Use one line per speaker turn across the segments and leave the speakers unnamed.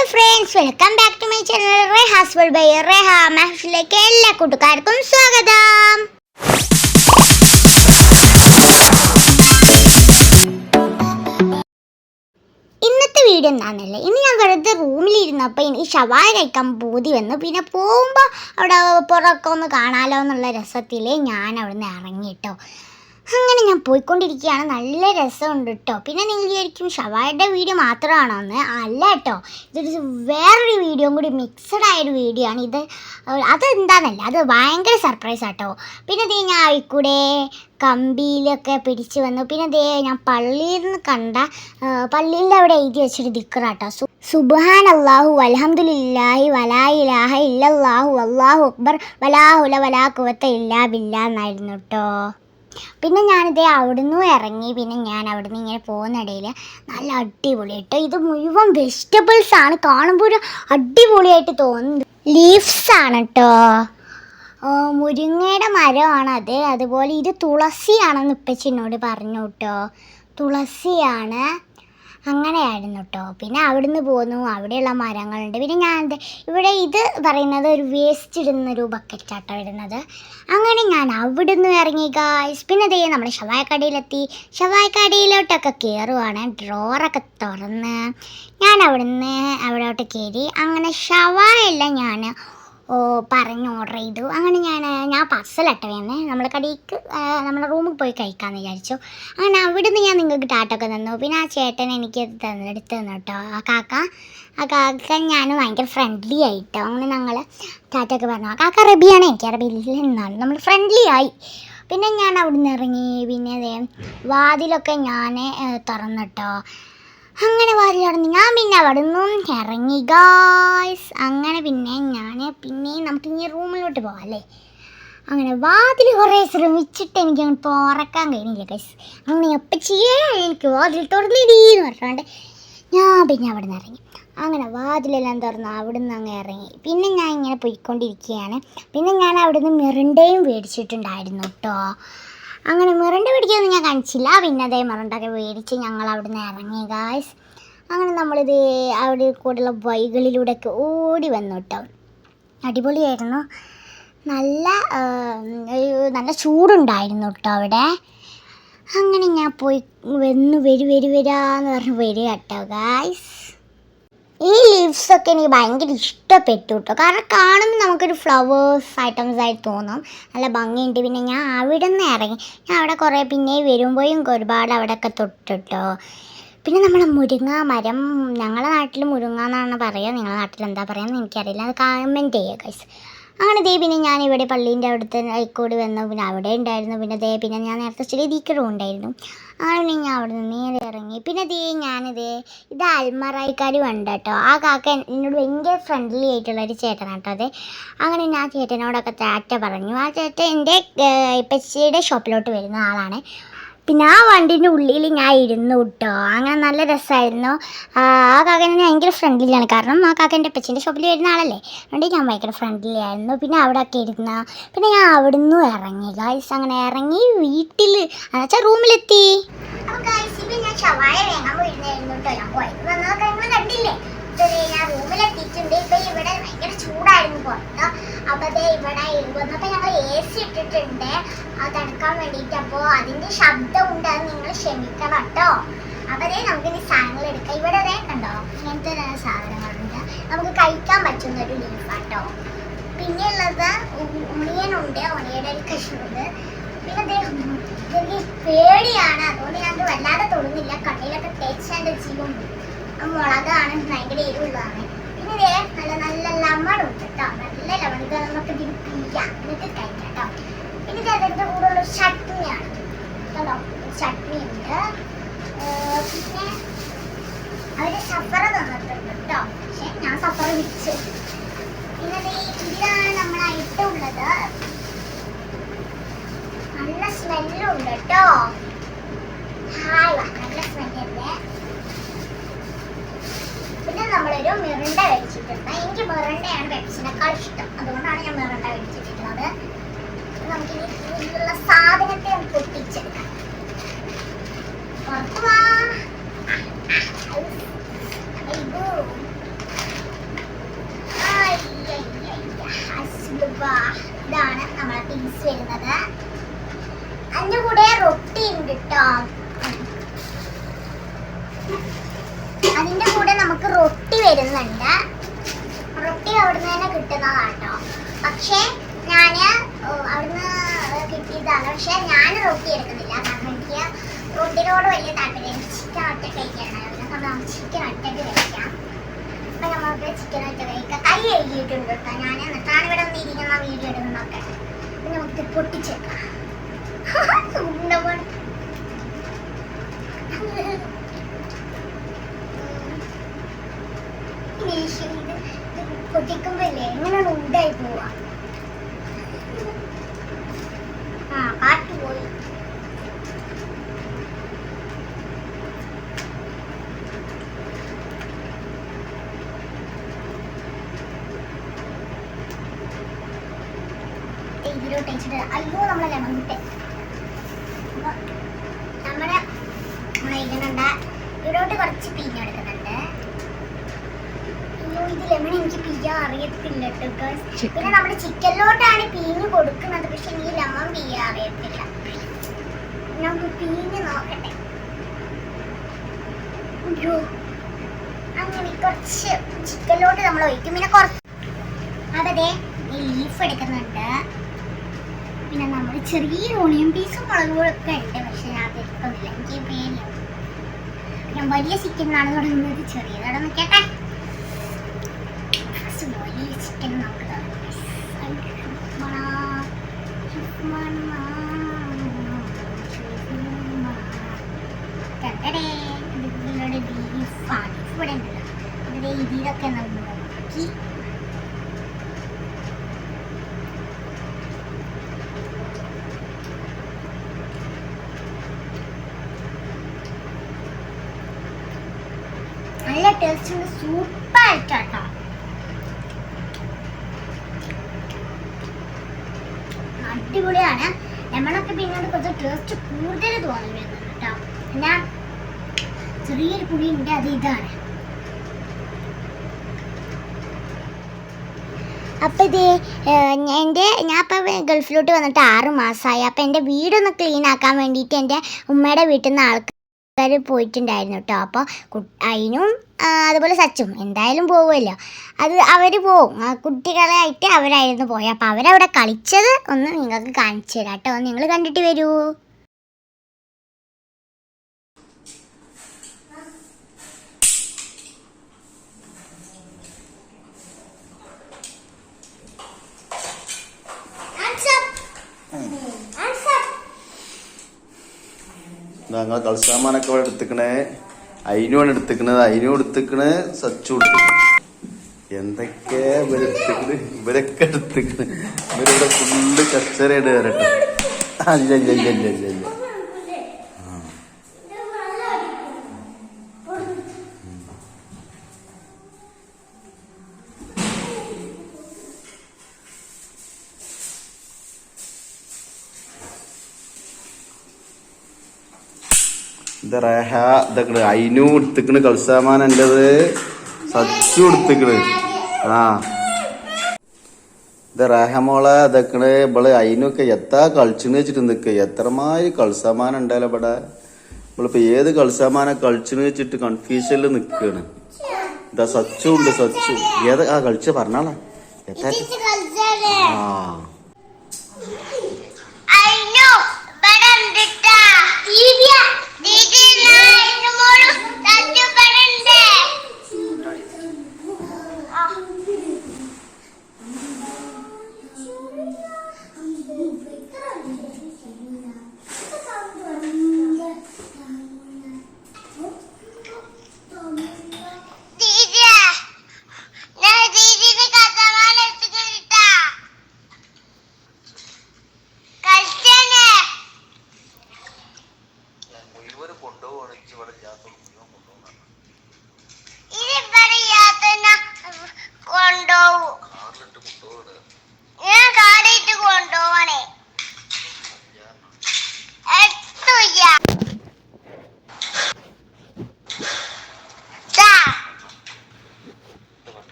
Hello friends welcome back to my channel Reha's world by Reha മാഷിലേക്ക് എല്ലാ കൂട്ടുകാർക്കും സ്വാഗതം. ഇന്നത്തെ വീഡിയോ എന്താണെന്നല്ലേ ഇന്ന് ഞാൻ വെറുതെ റൂമിലിരുന്നപ്പോൾ എനിക്ക് ഷവായ കഴിക്കാൻ ബോധി വന്നു. പിന്നെ പോകുമ്പോൾ അവിടെ പുറമൊക്കെ ഒന്ന് കാണാലോ എന്നുള്ള രസത്തിൽ ഞാൻ അവിടെ നിന്ന് ഇറങ്ങിട്ടോ. അങ്ങനെ ഞാൻ പോയിക്കൊണ്ടിരിക്കുകയാണ്. നല്ല രസമുണ്ട് കേട്ടോ പിന്നെ നിങ്ങൾ വിചാരിക്കും ഷവായുടെ വീഡിയോ മാത്രമാണോ എന്ന് അല്ല കേട്ടോ ഇതൊരു വേറൊരു വീഡിയോ കൂടി മിക്സഡ് ആയൊരു വീഡിയോ ആണ്. ഇത് അതെന്താണെന്നല്ല അത് ഭയങ്കര സർപ്രൈസ് ആട്ടോ. പിന്നെ ദേ ഞാൻ ആയിക്കൂടെ കമ്പിയിലൊക്കെ പിടിച്ച് വന്നു. പിന്നെ ദേ ഞാൻ പള്ളിയിൽ നിന്ന് കണ്ട പള്ളിയിൽ അവിടെ എഴുതി വെച്ചൊരു ദിക്കറാട്ടോ സുബാൻ അള്ളാഹു അലഹമുല്ലാഹി വലാ ഇലാഹ ഇല്ലല്ലാഹു അള്ളാഹു അക്ബർ വലാഹുല വലാ കുവത്ത ഇല്ലാ ബില്ലാ കേട്ടോ പിന്നെ ഞാനിതേ അവിടുന്ന് ഇറങ്ങി. പിന്നെ ഞാൻ അവിടുന്ന് ഇങ്ങനെ പോകുന്നിടയിൽ നല്ല അടിപൊളി അടിപൊളിയായിട്ട് ഇത് മുഴുവൻ വെജിറ്റബിൾസ് ആണ്. കാണുമ്പോൾ ഒരു അടിപൊളിയായിട്ട് തോന്നുന്നത് ലീവ്സ് ആണ് കേട്ടോ. മുരിങ്ങയുടെ മരമാണ് അത്. അതുപോലെ ഇത് തുളസിയാണെന്ന് ഇപ്പച്ചിനോട് പറഞ്ഞു കേട്ടോ. തുളസിയാണ്. അങ്ങനെയായിരുന്നു കേട്ടോ പിന്നെ അവിടുന്ന് പോന്നു അവിടെയുള്ള മരങ്ങളുണ്ട്. പിന്നെ ഞാൻ ഇവിടെ ഇത് പറയുന്നത് ഒരു വേസ്റ്റ് ഇടുന്ന ഒരു ബക്കറ്റാട്ടോ ഇടുന്നത്. അങ്ങനെ ഞാൻ അവിടുന്ന് ഇറങ്ങി ഗായ്സ് പിന്നെ ദേ നമ്മുടെ ഷവായക്കടയിലെത്തി ഷവായക്കടയിലോട്ടൊക്കെ കയറുവാണ് ഡ്രോറൊക്കെ തുറന്ന്. ഞാൻ അവിടുന്ന് അവിടോട്ട് കയറി അങ്ങനെ ഷവായെല്ലാം ഞാൻ പറഞ്ഞ് ഓർഡർ ചെയ്തു. അങ്ങനെ ഞാൻ ഞാൻ പാർസലട്ട വേണേ നമ്മൾ കടയ്ക്ക് നമ്മുടെ റൂമിൽ പോയി കഴിക്കാമെന്ന് വിചാരിച്ചു. അങ്ങനെ അവിടുന്ന് ഞാൻ നിങ്ങൾക്ക് ടാറ്റൊക്കെ തന്നു. പിന്നെ ആ ചേട്ടൻ എനിക്ക് തന്നു എടുത്ത് തന്നു കേട്ടോ ആ കാക്ക ആ കാക്ക ഞാൻ ഭയങ്കര ഫ്രണ്ട്ലി ആയിട്ടോ. അങ്ങനെ ഞങ്ങൾ ടാറ്റൊക്കെ പറഞ്ഞു. ആ കാക്ക അറബിയാണ് എനിക്ക് അറബി ഇല്ലെന്നാണ് നമ്മൾ ഫ്രണ്ട്ലി ആയി. പിന്നെ ഞാൻ അവിടുന്ന് ഇറങ്ങി. പിന്നെ വാതിലൊക്കെ ഞാൻ തുറന്നിട്ടോ അങ്ങനെ തുറന്ന് ഞാൻ പിന്നെ അവിടെ നിന്നും ഇറങ്ങി ഗായ്സ് അങ്ങനെ പിന്നെ ഞാൻ പിന്നെ നമുക്ക് ഇനി റൂമിലോട്ട് പോകാം അല്ലേ? അങ്ങനെ വാതിൽ കുറേ ശ്രമിച്ചിട്ട് എനിക്ക് അങ്ങനെ തുറക്കാൻ കഴിഞ്ഞില്ല ഗൈസ് അങ്ങനെ അപ്പച്ചിയേ എനിക്ക് വാതിൽ തുറന്നിടീന്ന് പറഞ്ഞുകൊണ്ട് ഞാൻ പിന്നെ അവിടെ നിന്ന് ഇറങ്ങി. അങ്ങനെ വാതിലെല്ലാം തുറന്ന് അവിടെ നിന്ന് അങ്ങ് ഇറങ്ങി. പിന്നെ ഞാൻ ഇങ്ങനെ പോയിക്കൊണ്ടിരിക്കുകയാണ്. പിന്നെ ഞാൻ അവിടെ നിന്ന് മിറിണ്ടയും മേടിച്ചിട്ടുണ്ടായിരുന്നു കേട്ടോ അങ്ങനെ മിറണ്ട പിടിക്കൊന്നും ഞാൻ കാണിച്ചില്ല. പിന്നെ അതേ മിറണ്ടൊക്കെ മേടിച്ച് ഞങ്ങൾ അവിടെ നിന്ന് ഇറങ്ങി ഗായ്സ് അങ്ങനെ നമ്മളിത് അവിടെ കൂടെയുള്ള വൈകളിലൂടെയൊക്കെ ഓടി വന്നു കേട്ടോ. അടിപൊളിയായിരുന്നു. നല്ല നല്ല ചൂടുണ്ടായിരുന്നു കേട്ടോ അവിടെ. അങ്ങനെ ഞാൻ പോയി വന്നു വരു വരു വരാന്ന് പറഞ്ഞ് വരിക കേട്ടോ ഗായ്സ് ഈ ലീവ്സ് ഒക്കെ എനിക്ക് ഭയങ്കര ഇഷ്ടപ്പെട്ടു കേട്ടോ കാരണം കാണുമ്പോൾ നമുക്കൊരു ഫ്ലവേഴ്സ് ഐറ്റംസ് ആയി തോന്നും. നല്ല ഭംഗിയുണ്ട്. പിന്നെ ഞാൻ അവിടെ നിന്ന് ഇറങ്ങി. ഞാൻ അവിടെ കുറേ പിന്നെ വരുമ്പോഴും ഒരുപാട് അവിടെയൊക്കെ തൊട്ടിട്ടോ പിന്നെ നമ്മുടെ മുരിങ്ങ മരം ഞങ്ങളുടെ നാട്ടിൽ മുരിങ്ങ എന്നാണ് പറയുക. നിങ്ങളുടെ നാട്ടിൽ എന്താ പറയുക എന്ന് എനിക്കറിയില്ല. അത് കമന്റ് ചെയ്യുക ഗൈസ് അങ്ങനെ ദേ പിന്നെ ഞാൻ ഇവിടെ പള്ളീന്റെ അവിടുത്തെ ഐക്കോട് വന്നു. പിന്നെ അവിടെ ഉണ്ടായിരുന്നു. പിന്നെ ദേ പിന്നെ ഞാൻ നേരത്തെ ചെറിയ ദീക്കറും ഉണ്ടായിരുന്നു. അങ്ങനെ ഞാൻ അവിടെ നിന്ന് നേരെ ഇറങ്ങി. പിന്നെ ദേ ഞാനിത് ഇത് അൽമറായിക്കാർ ഉണ്ട് കേട്ടോ ആ കാക്ക എന്നോട് ഭയങ്കര ഫ്രണ്ട്ലി ആയിട്ടുള്ള ഒരു ചേട്ടനാണ് കേട്ടോ അതെ. അങ്ങനെ ഞാൻ ചേട്ടനോടൊക്കെ ചാറ്റ പറഞ്ഞു. ആ ചേട്ടൻ എന്റെ ഇപ്പച്ചിയുടെ ഷോപ്പിലോട്ട് വരുന്ന ആളാണ്. പിന്നെ ആ വണ്ടീന്റെ ഉള്ളിൽ ഞാൻ ഇരുന്നു കേട്ടോ അങ്ങനെ നല്ല രസമായിരുന്നു ആ കാക്കനെ ഞാൻ ഭയങ്കര ഫ്രണ്ട്ലിയാണ് കാരണം ആ കാക്ക എന്റെ അപ്പച്ചന്റെ ഷോപ്പിൽ വരുന്ന ആളല്ലേ. അതുകൊണ്ട് ഞാൻ ഭയങ്കര ഫ്രണ്ട്ലി ആയിരുന്നു പിന്നെ അവിടെ ഒക്കെ ഇരുന്ന പിന്നെ ഞാൻ അവിടുന്ന് ഇറങ്ങി. ഗായ്സ് അങ്ങനെ ഇറങ്ങി വീട്ടിൽ എന്നുവെച്ചാൽ റൂമിലെത്തി. ഞാൻ ഷവായ വേണം വരുന്നായിരുന്നു കേട്ടോ ഞാൻ പോയി കണ്ടില്ലേ? അപ്പൊ ദേ ഇവിടെ വന്നപ്പോ ഞങ്ങൾ എ സി ഇട്ടിട്ടുണ്ട്. അത് തണുക്കാൻ വേണ്ടിട്ട് അപ്പോ അതിന്റെ ശബ്ദം ഉണ്ട്. അത് നിങ്ങൾ ക്ഷമിക്കണം കേട്ടോ. അപ്പൊ ദേ നമുക്ക് ഇനി സാധനങ്ങൾ എടുക്കാം. ഇവിടെ ദേ കണ്ടോ? ഇങ്ങനത്തെ സാധനങ്ങളുണ്ട്. നമുക്ക് കഴിക്കാൻ പറ്റുന്ന ഒരു ലീഫാട്ടോ പിന്നെ ഉള്ളത് ഉണിയനുണ്ട് ഉണിയുടെ ഒരു കഷ്ണുണ്ട് പിന്നെ ദേ എനിക്ക് പേടിയാണ്. അതുകൊണ്ട് ഞാൻ വല്ലാതെ തൊടുന്നില്ല കണ്ണിലൊക്കെ തേച്ചാന്റെ ജീവൻ മുളകാണ്. ഭയങ്കര എരിവുള്ളതാണ്. പിന്നെ നല്ല നല്ല ലമൺ ഉണ്ട് കേട്ടോ നല്ല ലമൺ ഇത് നമുക്ക് ഇതിൽ പിഴിയാം എന്നിട്ട് കഴിക്കാം കേട്ടോ ഇത് അതിന്റെ കൂടെ ചട്നിയാണ്. പിന്നെ അവർ സഫറ തന്നിട്ടുണ്ട് ഞാൻ സഫറ വിളിച്ചു. പിന്നെ ഇതിലാണ് നമ്മളായിട്ട് ഉള്ളത്. നല്ല സ്മെല്ലുണ്ട് കേട്ടോ ഹായ് നല്ല സ്മെല്ലുണ്ട് നമ്മളൊരു മിറിണ്ട വെച്ചിട്ടുണ്ട്. എനിക്ക് മിറിണ്ടയാണ് പെപ്സിനേക്കാൾ ഇഷ്ടം. അതുകൊണ്ടാണ് ഞാൻ മിറിണ്ട വെച്ചിട്ടുള്ളത്. നമുക്ക് സാധനത്തെ നമുക്ക് ഒട്ടിച്ചെടുക്കാം. ഇതാണ് നമ്മളെ പീസ് വരുന്നത്. അതിന്റെ കൂടെ റൊട്ടി ഉണ്ട് കേട്ടോ. അതിന്റെ കൂടെ റൊട്ടി വരുന്നുണ്ട്. റൊട്ടി അവിടുന്ന് തന്നെ കിട്ടുന്നതാട്ടോ. പക്ഷേ ഞാൻ അവിടുന്ന് കിട്ടിയതാണ്. പക്ഷേ ഞാൻ റൊട്ടി എടുക്കുന്നില്ല. കാരണം എനിക്ക് റൊട്ടിനോട് വലിയ താല്പര്യം ചിക്കൻ ഒറ്റ കഴിക്കാനായിരുന്നു നമ്മൾ ചിക്കൻ ഒറ്റയ്ക്ക് കഴിക്കാം. അപ്പൊ നമുക്ക് ചിക്കൻ ഒറ്റ കഴിക്കാം. കൈ കഴുകിയിട്ടുണ്ട് കേട്ടോ ഞാൻ എന്നിട്ടാണ് ഇവിടെ ഒന്ന് ഇരിക്കുന്ന വീഡിയോ എടുക്കുന്നതൊക്കെ. അപ്പൊ നമുക്ക് പൊട്ടിച്ചേക്കാം. ഈശ്വരി, ഇത് ഇത് പൊട്ടിക്കുമ്പോ ഇല്ലേ ഉണ്ടായി പോവാ. ആ കാറ്റ് പോയി. ഇതിലോട്ട് അയ്യോ നമ്മളെ ലെമൺ മുട്ട നമ്മളെ നമ്മൾ ഇടുന്നുണ്ട് ഇതിലോട്ട് കുറച്ച് പിഞ്ഞെടുക്കുന്നുണ്ട് അയ്യോ ഇത് ലെമൺ എനിക്ക് പിയ്യാൻ അറിയത്തില്ല കേട്ടോ. പിന്നെ നമ്മുടെ ചിക്കനിലോട്ടാണ് പീഞ്ഞ് കൊടുക്കുന്നത്. പക്ഷെ എനിക്ക് ലെമൺ പിയ്യാൻ അറിയത്തില്ല. നമുക്ക് പീഞ്ഞ് നോക്കട്ടെ. അങ്ങനെ കുറച്ച് ചിക്കനിലോട്ട് നമ്മൾ ഒഴിക്കും. പിന്നെ കുറച്ച് അതെ ലീഫ് എടുക്കുന്നുണ്ട്. പിന്നെ നമ്മൾ ചെറിയ ഓണിയൻ പീസും മുളക് പൊടിയൊക്കെ ഉണ്ട്. പക്ഷെ ഞാൻ അത് എടുക്കുന്നില്ല. എനിക്ക് പേരില്ല ഞാൻ വലിയ ചിക്കനാണ് തുടങ്ങുന്നത്. ചെറിയതാണെന്ന് കേട്ടെ. നല്ല ടേസ്റ്റ് സൂപ്പർ ആയിട്ടാട്ടോ. അടിപൊളിയാണ്. നമ്മളൊക്കെ പിന്നീട് കുറച്ച് ടേസ്റ്റ് കൂടുതൽ തോന്നി വരുന്നുണ്ട് കേട്ടോ. എന്നാ ചെറിയൊരു പുളിയുണ്ട് അത് ഇതാണ്. അപ്പം ഇത് എന്റെ ഞാൻ ഇപ്പം ഗൾഫിലോട്ട് വന്നിട്ട് ആറ് മാസമായി അപ്പം എന്റെ വീടൊന്ന് ക്ലീൻ ആക്കാൻ വേണ്ടിയിട്ട് എന്റെ ഉമ്മയുടെ വീട്ടിൽ നിന്ന് ആൾക്കാർ പോയിട്ടുണ്ടായിരുന്നു കേട്ടോ. അപ്പോൾ അതിനും അതുപോലെ സച്ചും. എന്തായാലും പോവുമല്ലോ. അത് അവർ ആ, കുട്ടികളായിട്ട് അവരായിരുന്നു പോയത് അപ്പോൾ അവരവിടെ കളിച്ചത് ഒന്ന് നിങ്ങൾക്ക് കാണിച്ചു തരാം കേട്ടോ. നിങ്ങൾ കണ്ടിട്ട് വരൂ.
ഞങ്ങൾ കളിസാമാനൊക്കെ അവിടെ എടുത്തിക്കണേ. അതിനുമാണ് എടുത്തിക്കണത്. അതിനും എടുത്തിക്കണ് സച്ചു എന്തൊക്കെ ഇവരെടുത്തിക്കണ് ഇവരൊക്കെ എടുത്തിക്കണ്. ഇവരിവിടെ ഫുള്ള് കച്ചറയുടെ വരട്ടെ. അല്ല അല്ല അല്ല അല്ല അല്ല ഇത് റേഹ? ഇതൊക്കെ അയിനു എടുത്തിക്കണ് കളിസാമാൻ എന്റെത് സച്ചു എടുത്തിക്കണ് ആ. ഇത് റേഹമോളെ ഇതൊക്കെ ഇവൾ അയിനൊക്കെ എത്താ കളിച്ചെന്ന് വെച്ചിട്ട് നിൽക്കുക എത്രമാതിരി കളിസാമാനം ഉണ്ടല്ലോ ഇവിടെ. ഇവളിപ്പോ ഏത് കളിസാമാനം കളിച്ചെന്ന് വെച്ചിട്ട് കൺഫ്യൂഷനിൽ നിൽക്കുകയാണ് ഇതാ സച്ചു ഉണ്ട് സച്ചു. ഏത്? ആ കളിച്ച് പറഞ്ഞാളാ. എത്താ? ആ.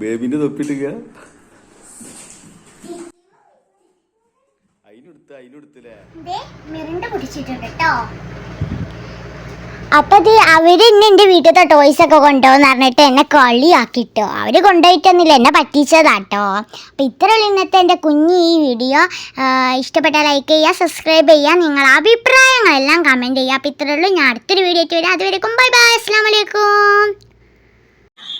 ബേബിന്റെ തൊപ്പിട്ടുക അതിനെടുത്ത് അതിനെടുത്തില്ലേ
അപ്പൊ അവർ ഇന്ന് എന്റെ വീട്ടിലത്തെ ടോയ്സ് ഒക്കെ കൊണ്ടുപോകുന്ന പറഞ്ഞിട്ട് എന്നെ കളിയാക്കിട്ടോ. അവർ കൊണ്ടുപോയിട്ടൊന്നുമില്ല എന്നെ പറ്റിച്ചതാട്ടോ അപ്പൊ ഇത്രയുള്ള ഇന്നത്തെ എന്റെ കുഞ്ഞി ഈ വീഡിയോ ഇഷ്ടപ്പെട്ട ലൈക്ക് ചെയ്യുക സബ്സ്ക്രൈബ് ചെയ്യുക നിങ്ങളുടെ അഭിപ്രായങ്ങളെല്ലാം കമന്റ് ചെയ്യുക. അപ്പൊ ഇത്രയുള്ളൂ ഞാൻ അടുത്തൊരു വീഡിയോ ആയിട്ട് വരാം. അതുവരെക്കും ബൈ ബൈ അസ്സാം വലൈക്കും